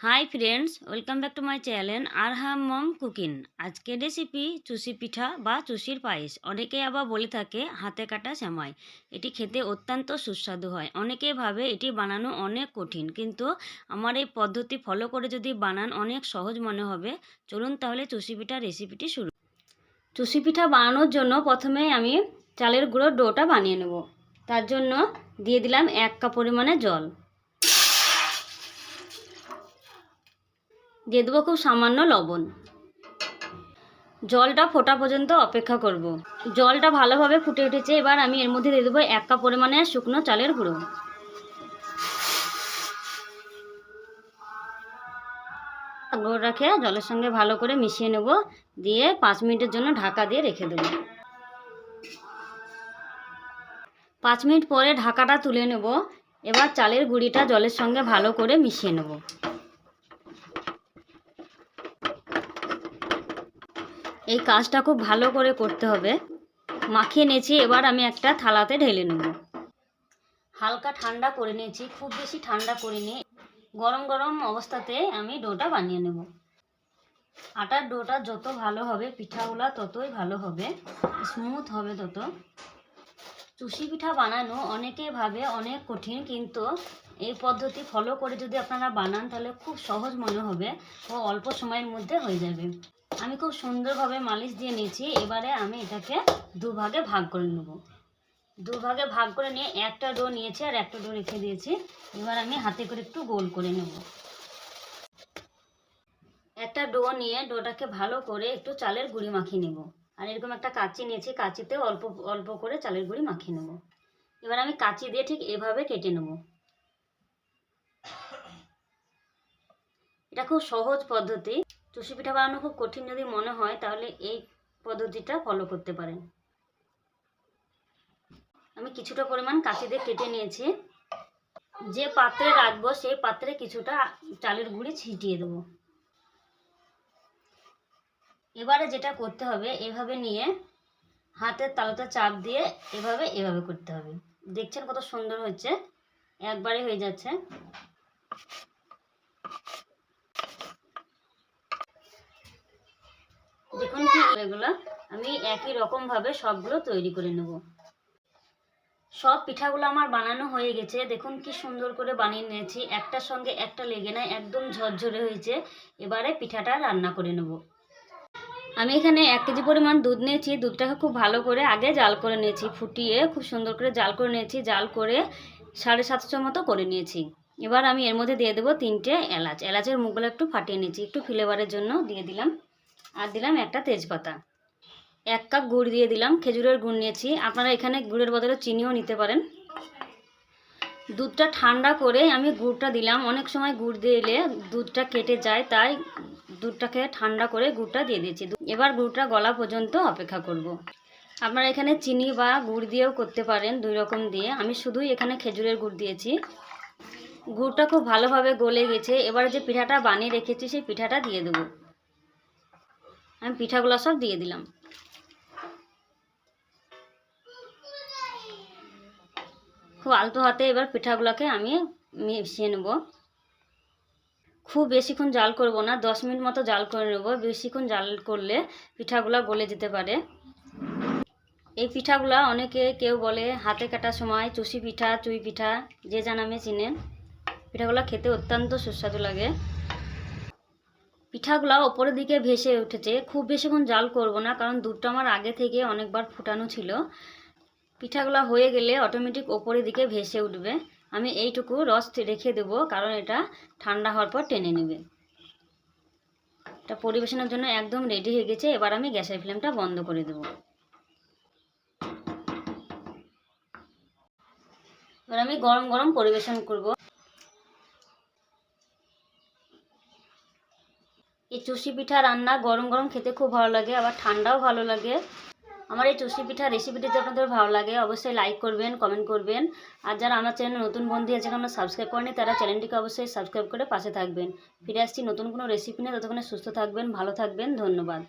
Hi friends welcome back to my channel আর হাম মম cooking আজকের recipe চুষি পিঠা বা চুষির পায়েস। অনেকে আবার বলে থাকে, হাতে কাটা সেমাই এটি খেতে অত্যন্ত সুস্বাদু হয়। অনেকে ভাবে এটি বানানো অনেক কঠিন, কিন্তু আমার এই পদ্ধতি ফলো করে যদি বানান অনেক সহজ মনে হবে। চলুন তাহলে চুষি পিঠা রেসিপিটি শুরু চুষি পিঠা বানানোর জন্য প্রথমে আমি চালের গুঁড়োর ডোটা বানিয়ে নেব। তার জন্য দিয়ে দিলাম এক কাপ পরিমাণে জল। দিয়ে দেবো খুব সামান্য লবণ। জলটা ফোটা পর্যন্ত অপেক্ষা করব। জলটা ভালোভাবে ফুটে উঠেছে, এবার আমি এর মধ্যে দিয়ে দেবো এক কাপ পরিমাণে শুকনো চালের গুঁড়ো। গুঁড়োটাকে জলের সঙ্গে ভালো করে মিশিয়ে নেব, দিয়ে পাঁচ মিনিটের জন্য ঢাকা দিয়ে রেখে দেবো। পাঁচ মিনিট পরে ঢাকাটা তুলে নেব, এবার চালের গুঁড়িটা জলের সঙ্গে ভালো করে মিশিয়ে নেব। এই কাজটা খুব ভালো করে করতে হবে। মাখিয়ে নিয়েছি, এবার আমি একটা থালাতে ঢেলে নেব। হালকা ঠান্ডা করে নিয়েছি, খুব বেশি ঠান্ডা করিনি। গরম গরম অবস্থাতে আমি ডোটা বানিয়ে নেব। আটার ডোটা যত ভালো হবে, পিঠাগুলা ততই ভালো হবে। স্মুথ হবে তত। চুষি পিঠা বানানো অনেকে ভাবে অনেক কঠিন, কিন্তু এই পদ্ধতি ফলো করে যদি আপনারা বানান, তাহলে খুব সহজ মনে হবে ও অল্প সময়ের মধ্যে হয়ে যাবে। আমি খুব সুন্দরভাবে মালিশ দিয়ে নিয়েছি, এবারে আমি এটাকে দুভাগে ভাগ করে নেব। দুভাগে ভাগ করে নিয়ে একটা ডো নিয়েছি আর একটা ডো রেখে দিয়েছি, এবার আমি হাতে করে একটু গোল করে নেব। একটা ডো নিয়ে ডোটাকে ভালো করে একটু চালের গুঁড়ি মাখিয়ে নেব। আর এরকম একটা কাঁচি নিয়েছি, কাঁচিতে অল্প অল্প করে চালের গুঁড়ি মাখিয়ে নেব। এবার আমি কাঁচি দিয়ে ঠিক এভাবে কেটে নেব। এটা খুব সহজ পদ্ধতি। চুষি পিঠা বানানো খুব কঠিন যদি মনে হয়, তাহলে এই পদ্ধতিটা ফলো করতে পারেন। আমি কিছুটা পরিমাণ কাঁচি দিয়ে কেটে নিয়েছি। যে পাত্রে রাখব, সেই পাত্রে কিছুটা চালের গুঁড়ি ছিটিয়ে দেবো। এবারে যেটা করতে হবে, এভাবে নিয়ে হাতের তালুতে চাপ দিয়ে এভাবে এভাবে করতে হবে। দেখছেন কত সুন্দর হচ্ছে? একবারে হয়ে যাচ্ছে। দেখুন কি এগুলো, আমি একই রকম ভাবে সবগুলো তৈরি করে নেব। সব পিঠাগুলো আমার বানানো হয়ে গেছে। দেখুন কি সুন্দর করে বানিয়ে নিয়েছি। একটার সঙ্গে একটা লেগে না, একদম ঝরঝরে হয়েছে। এবারে পিঠাটা রান্না করে নেব। আমি এখানে এক কেজি পরিমাণ দুধ নিয়েছি। দুধটাকে খুব ভালো করে আগে জাল করে নিয়েছি, ফুটিয়ে খুব সুন্দর করে জাল করে নিয়েছি, জাল করে সাড়ে সাতশো মতো করে নিয়েছি। এবার আমি এর মধ্যে দিয়ে দেবো তিনটে এলাচ। এলাচের মুখগুলো একটু ফাটিয়ে নিয়েছি, একটু ফ্লেভারের জন্য দিয়ে দিলাম। আর দিলাম একটা তেজপাতা। এক কাপ গুড় দিয়ে দিলাম, খেজুরের গুড় নিয়েছি। আপনারা এখানে গুড়ের বদলে চিনিও নিতে পারেন। দুধটা ঠান্ডা করে আমি গুড়টা দিলাম। অনেক সময় গুড় দিলে দুধটা কেটে যায়, তাই দুধটাকে ঠান্ডা করে গুড়টা দিয়ে দিয়েছি। এবার গুড়টা গলা পর্যন্ত অপেক্ষা করব। আপনারা এখানে চিনি বা গুড় দিয়েও করতে পারেন দুই রকম দিয়ে। আমি শুধুই এখানে খেজুরের গুড় দিয়েছি। গুড়টা খুব ভালোভাবে গলে গেছে। এবার যে পিঠাটা বানিয়ে রেখেছি, সেই পিঠাটা দিয়ে দেবো। আমি পিঠাগুলো সব দিয়ে দিলাম। খুব আলতো হাতে এবার পিঠাগুলোকে আমি মিশিয়ে নেব। খুব বেশিক্ষণ জাল করব না, দশ মিনিট মতো জাল করে নেব। বেশিক্ষণ জাল করলে পিঠাগুলো গলে যেতে পারে। এই পিঠাগুলো অনেকে কেউ বলে হাতে কাটার সময় চুষি পিঠা, চুই পিঠা, যে যা নামে চিনেন। পিঠাগুলো খেতে অত্যন্ত সুস্বাদু লাগে। পিঠাগুলো ওপরের দিকে ভেসে উঠেছে। খুব বেশিক্ষণ জাল করব না, কারণ দুধটা আমার আগে থেকে অনেকবার ফুটানো ছিল। পিঠাগুলা হয়ে গেলে অটোমেটিক ওপরের দিকে ভেসে উঠবে। আমি এইটুকু রস রেখে দেবো, কারণ এটা ঠান্ডা হওয়ার পর টেনে নেবে। এটা পরিবেশনের জন্য একদম রেডি হয়ে গেছে। এবার আমি গ্যাসের ফ্লেমটা বন্ধ করে দেবো। এবার আমি গরম গরম পরিবেশন করব। এই চুষি পিঠা রান্না গরম গরম খেতে খুব ভালো লাগে, আবার ঠান্ডাও ভালো লাগে। আমার এই চুষি পিঠা রেসিপিটি যদি আপনাদের ভালো লাগে, অবশ্যই লাইক করবেন কমেন্ট করবেন। আর যারা আমার চ্যানেলে নতুন বন্ধু আছে আমরা সাবস্ক্রাইব করেনি তারা চ্যানেলটিকে অবশ্যই সাবস্ক্রাইব করে পাশে থাকবেন। ফিরে আসছি নতুন কোনো রেসিপি নিয়ে, ততক্ষণে সুস্থ থাকবেন, ভালো থাকবেন, ধন্যবাদ।